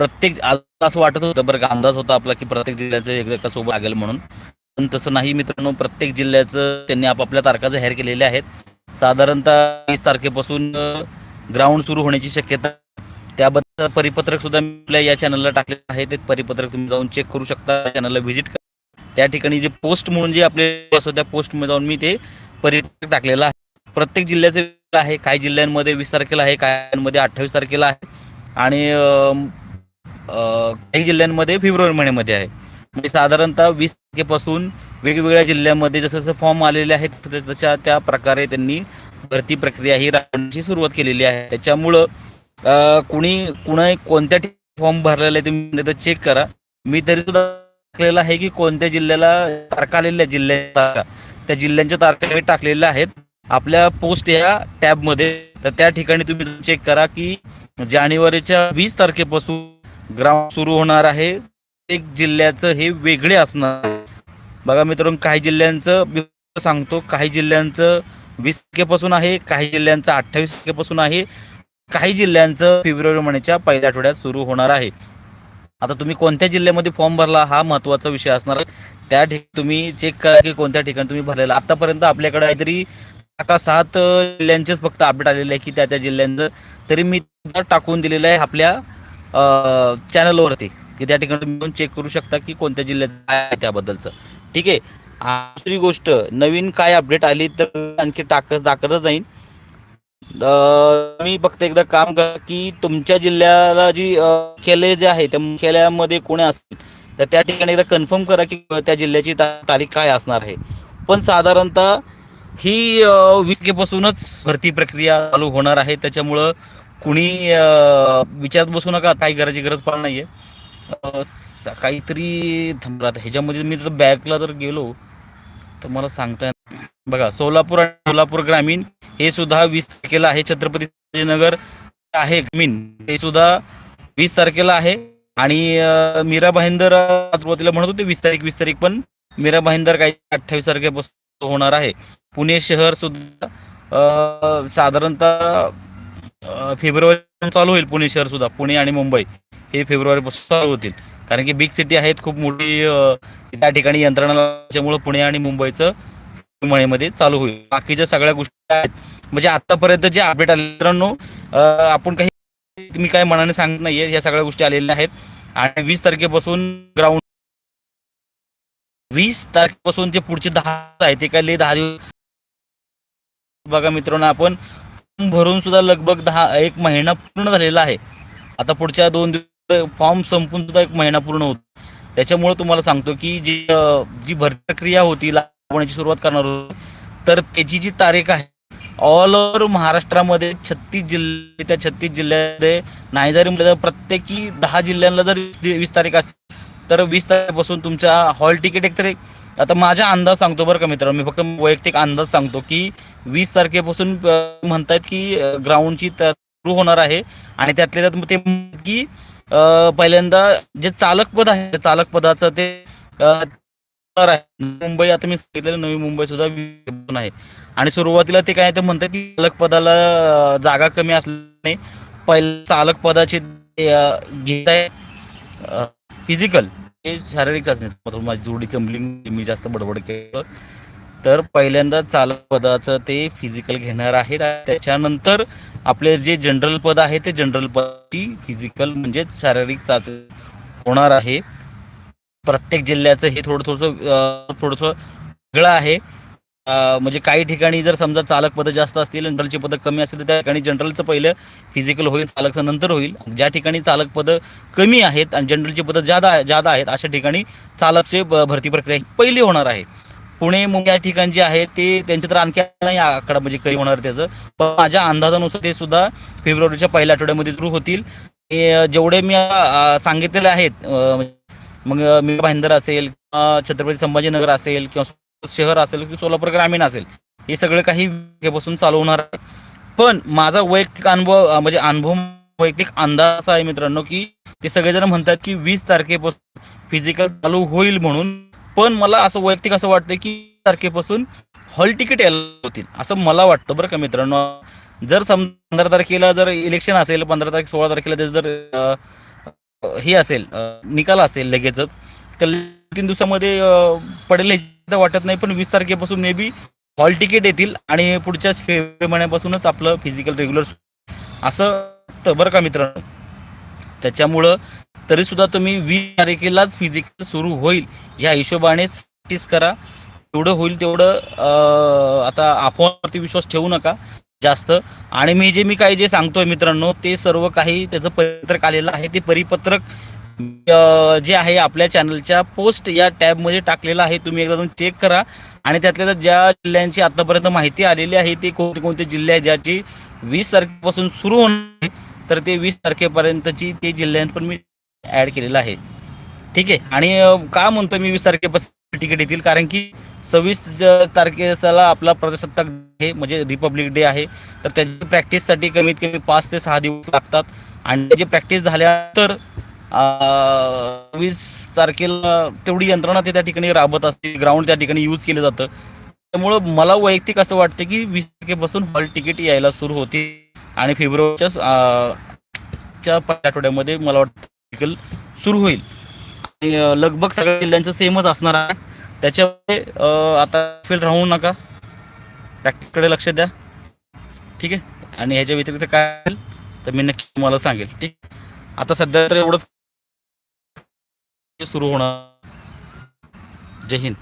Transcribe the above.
प्रत्येक असं वाटत होतं बरं का अंदाज होता आपला की प्रत्येक जिल्ह्याचं एकदा सोबत लागेल म्हणून. पण तसं नाही मित्रांनो प्रत्येक जिल्ह्याचं त्यांनी आपापल्या तारखा जाहीर केलेल्या आहेत. साधारणतः वीस तारखेपासून ग्राउंड सुरू होण्याची शक्यता त्याबद्दल परिपत्रक सुद्धा मी आपल्या या चॅनलला टाकलेलं आहे. ते परिपत्रक तुम्ही जाऊन चेक करू शकता चॅनलला व्हिजिट करा. त्या ठिकाणी जे पोस्ट म्हणून जे आपले असं त्या पोस्टमध्ये जाऊन मी ते परिपत्रक टाकलेलं आहे. प्रत्येक जिल्ह्याचे आहे. काही जिल्ह्यांमध्ये वीस तारखेला आहे काही अठ्ठावीस तारखेला आहे. आणि काही जिल्ह्यांमध्ये फेब्रुवारी महिन्यामध्ये आहे. म्हणजे साधारणतः वीस तारखेपासून वेगवेगळ्या जिल्ह्यांमध्ये जसं जसं फॉर्म आलेले आहेत तशा त्या प्रकारे त्यांनी भरती प्रक्रिया ही राबवण्याची सुरुवात केलेली आहे. त्याच्यामुळं कुणी कुणा कोणत्या फॉर्म भरलेला आहे तुम्ही चेक करा. मी तरी सुद्धा टाकलेलं आहे की कोणत्या जिल्ह्याला तारखा आलेल्या आहेत जिल्ह्याच्या त्या जिल्ह्यांच्या तारखा टाकलेल्या आहेत. आपल्या पोस्ट या टॅबमध्ये तर त्या ठिकाणी तुम्ही चेक करा की जानेवारीच्या वीस तारखेपासून ग्राउंड सुरू होणार आहे. प्रत्येक जिल्ह्याचं हे वेगळे असणार बघा मित्रांनो काही जिल्ह्यांचं सांगतो काही जिल्ह्यांचं वीस तारखेपासून आहे काही जिल्ह्यांचं अठ्ठावीस तारखेपासून आहे. काही जिल्ह्यांचं फेब्रुवारी महिन्याच्या पहिल्या आठवड्यात सुरू होणार आहे. आता तुम्ही कोणत्या जिल्ह्यामध्ये फॉर्म भरला हा महत्त्वाचा विषय असणार आहे. त्या ठिकाणी तुम्ही चेक करा की कोणत्या ठिकाणी तुम्ही भरलेला. आतापर्यंत आपल्याकडे काहीतरी का सात जिल्ह्यांचेच फक्त अपडेट आलेले आहे की त्या त्या जिल्ह्यांचं. तरी मी टाकून दिलेलं आहे आपल्या चॅनलवरती की त्या ठिकाणी तुम्ही चेक करू शकता की कोणत्या जिल्ह्याचं काय आहे त्याबद्दलचं. ठीक आहे? दुसरी गोष्ट नवीन काय अपडेट आली तर आणखी टाकत दाखवतच जाईन. मी फक्त एकदा काम करा की तुमच्या जिल्ह्याला जी मुख्यालय जे आहे त्या मुख्यालयामध्ये कोणी असतील तर त्या ठिकाणी एकदा कन्फर्म करा की त्या जिल्ह्याची तारीख काय असणार आहे. पण साधारणतः ही वीस पासूनच भरती प्रक्रिया चालू होणार आहे. त्याच्यामुळं कुणी विचारत बसू नका काही करायची गरज पण नाहीये. काहीतरी थांबला ह्याच्यामध्ये मी जर बॅकला जर गेलो तर मला सांगता बघा सोलापूर आणि सोलापूर ग्रामीण हे सुद्धा वीस तारखेला आहे. छत्रपती संभाजीनगर आहे ग्रामीण. ते सुद्धा वीस तारखेला आहे. आणि मीरा भाईंदर सुरुवातीला म्हणत होते वीस तारीख वीस तारीख पण मीरा भाईंदर काही अठ्ठावीस तारखेपासून होणार आहे. पुणे शहर सुद्धा साधारणतः फेब्रुवारी चालू होईल पुणे शहर सुद्धा पुणे आणि मुंबई हे फेब्रुवारीपासून चालू होतील. कारण की बिग सिटी आहेत खूप मोठी त्या ठिकाणी यंत्रणा त्याच्यामुळे पुणे आणि मुंबईचं महिन्यामध्ये चालू होईल. बाकीच्या सगळ्या गोष्टी आहेत. म्हणजे आतापर्यंत जे अपडेट आले मित्रांनो आपण काही मी काय मनाने सांगत नाहीये या सगळ्या गोष्टी आलेल्या आहेत. आणि वीस तारखेपासून ग्राउंड वीस तारखेपासून जे पुढचे दहा आहे ते काय लय दहा दिवस बघा मित्रांनो आपण भरून सुद्धा लगभग दहा एक महिना पूर्ण झालेला आहे. आता पुढच्या दोन दिवस फॉर्म संपून सुद्धा एक महिना पूर्ण होतो. त्याच्यामुळे तुम्हाला सांगतो की जी जी भरती प्रक्रिया होती लागू सुरुवात करणार होतो तर त्याची जी तारीख आहे ऑल ओव्हर महाराष्ट्रामध्ये छत्तीस जिल्हे त्या छत्तीस जिल्ह्यामध्ये नाही जरी म्हटलं तर प्रत्येकी दहा जिल्ह्यांना जर वीस तारीख असेल तर वीस तारखेपासून तुमच्या हॉल तिकीट एक तरी आता माझा अंदाज सांगतो बरं का मित्रांनो मी फक्त वैयक्तिक अंदाज सांगतो की वीस तारखेपासून म्हणतायत की ग्राउंडची सुरू होणार आहे. आणि त्यातल्या त्यात ते की पहिल्यांदा जे चालक पद आहे त्या चालक पदाचं ते आहे. मुंबई आता मी सांगितलेलं नवी मुंबई सुद्धा आहे. आणि सुरुवातीला ते काय ते म्हणतात की चालक पदाला जागा कमी असल्याने पहिले चालक घेत आहे फिजिकल हे शारीरिक चाचणी माझी जोडी चंबलिंग मी जास्त बडबड केलं. तर पहिल्यांदा चालक पदाचं ते फिजिकल घेणार आहेत. त्याच्यानंतर आपले जे जनरल पद आहे ते जनरल पदाची फिजिकल म्हणजे शारीरिक चाचणी होणार आहे. प्रत्येक जिल्ह्याचं हे थोडं थोडंसं थोडंसं वेगळं आहे. म्हणजे काही ठिकाणी जर समजा चालक पदं जास्त असतील जनरलची पदं कमी असतील तर त्या ठिकाणी जनरलचं पहिलं फिजिकल होईल चालकचं नंतर होईल. ज्या ठिकाणी चालक पदं कमी आहेत आणि जनरलची पदं जादा जादा आहेत अशा ठिकाणी चालकचे भरती प्रक्रिया पहिली होणार आहे. पुणे मुंबई या ठिकाणी जे आहे ते त्यांचे तर आणखी नाही आकडा म्हणजे कधी होणार त्याचं. पण माझ्या अंदाजानुसार ते सुद्धा फेब्रुवारीच्या पहिल्या आठवड्यामध्ये सुरू होतील. जेवढे मी सांगितलेले आहेत म्हणजे मग मी भाईंदर असेल किंवा छत्रपती संभाजीनगर असेल किंवा शहर असेल किंवा सोलापूर ग्रामीण असेल हे सगळं काही पासून चालू होणार आहे. पण माझा वैयक्तिक अनुभव म्हणजे अनुभव वैयक्तिक अंदाज असा आहे मित्रांनो की ते सगळेजण म्हणतात की वीस तारखेपासून फिजिकल चालू होईल म्हणून. पण मला असं वैयक्तिक असं वाटतं की तारखेपासून हॉल तिकीट यायला होतील असं मला वाटतं बरं का मित्रांनो. जर सम पंधरा तारखेला जर इलेक्शन असेल पंधरा तारीख सोळा तारखेला त्याचं जर हे असेल निकाल असेल लगेचच त्याला तीन दिवसामध्ये पडेल तर वाटत नाही पण वीस तारखेपासून मे बी हॉल तिकीट येतील आणि पुढच्या फेब्रुवारी महिन्यापासूनच आपलं फिजिकल रेग्युलर असं तर बरं का मित्रांनो? त्याच्यामुळं तरीसुद्धा तुम्ही वीस तारखेलाच फिजिकल सुरू होईल. ह्या हिशोबाने प्रॅक्टिस करा. तेवढं होईल तेवढं आता अफवावरती विश्वास ठेवू नका जास्त. आणि मी जे मी काही जे सांगतोय मित्रांनो ते सर्व काही त्याचं परिपत्रक आलेलं आहे. ते परिपत्रक जे आहे आपल्या चॅनलच्या पोस्ट या टॅबमध्ये टाकलेलं आहे. तुम्ही एकदा तुम्ही चेक करा. आणि त्यातल्या ज्या जिल्ह्यांची आतापर्यंत माहिती आलेली आहे ते कोणते कोणते जिल्हे आहेत ज्याची वीस तारखेपासून सुरू होणार आहे तर ते वीस तारखेपर्यंतची ते जिल्ह्यात पण मी ॲड केलेलं आहे. ठीक आहे? आणि का म्हणतो मी वीस तारखेपासून तिकीट येतील? कारण की सव्वीस तारखेला आपला प्रजासत्ताक आहे म्हणजे रिपब्लिक डे आहे. तर त्याची प्रॅक्टिससाठी कमीत कमी पाच ते सहा दिवस लागतात. आणि त्याची प्रॅक्टिस झाल्यानंतर वीस तारखेला तेवढी यंत्रणा ते त्या ठिकाणी राबत असते ग्राउंड त्या ठिकाणी यूज केलं जातं. त्यामुळं मला वैयक्तिक असं वाटतं की वीस तारखेपासून हॉल तिकीट यायला सुरू होते. आणि फेब्रुवारीच्या च्या पहिल्या आठवड्यामध्ये मला वाटतं सुरू होईल. आणि लगभग सगळ्या जिल्ह्यांचं सेमच असणार आहे. त्याच्यामुळे आता फील राहू नका. प्रॅक्टिसकडे लक्ष द्या. ठीक आहे? आणि ह्याच्या व्यतिरिक्त काय असेल तर मी नक्की तुम्हाला सांगेल. ठीक? आता सध्या तर एवढंच सुरू होणार. जय हिंद.